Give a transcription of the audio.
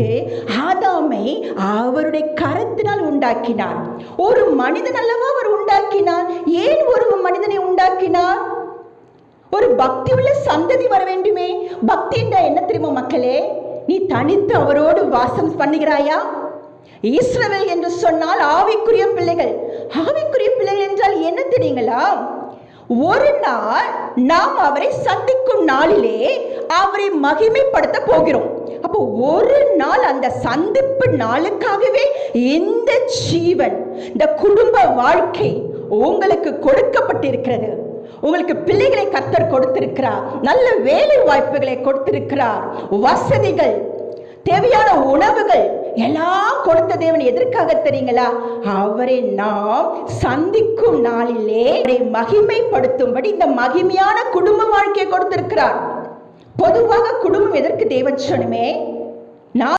செய்வதற்கு ஆதாமை அவருடைய கரத்தினால் உண்டாக்கினார். ஒரு மனிதன் அல்லவா அவர் உண்டாக்கினார்? ஏன் ஒரு மனிதனை உண்டாக்கினார்? ஒரு பக்தி உள்ள சந்ததி வர வேண்டுமே. பக்தி என்றால் என்ன தெரியுமா மக்களே? நீ தனித்து அவரோடு வாசம் பண்ணுகிறாயா? இஸ்ரவேல் என்று சொன்னால் ஆவிக்குரிய பிள்ளைகள். ஆவிக்குரிய பிள்ளைகள் என்றால் என்ன தெரியுங்களா? ஒரு நாள் நாம் அவரை சந்திக்கும் நாளிலே அவரை மகிமைப்படுத்த போகிறோம். அப்போ ஒரு நாள் அந்த சந்திப்பு நாளுக்காகவே இந்த ஜீவன் இந்த குடும்ப வாழ்க்கை உங்களுக்கு கொடுக்கப்பட்டிருக்கிறது. உங்களுக்கு பிள்ளைகளை கத்தர் கொடுத்திருக்கிறார். நல்ல வேலை வாய்ப்புகளை கொடுத்திருக்கிறார். வசதிகள் தேவையான உணவுகள் எல்லாம் கொடுத்த தேவன் எதற்காக தெரியுங்களா? அவரை நாம் சந்திக்கும் நாளிலே அவரை மகிமைப்படுத்தும்படி இந்த மகிமையான குடும்ப வாழ்க்கையை கொடுத்திருக்கிறார். பொதுவாக குடும்பம் எதற்கு தேவச்சனுமே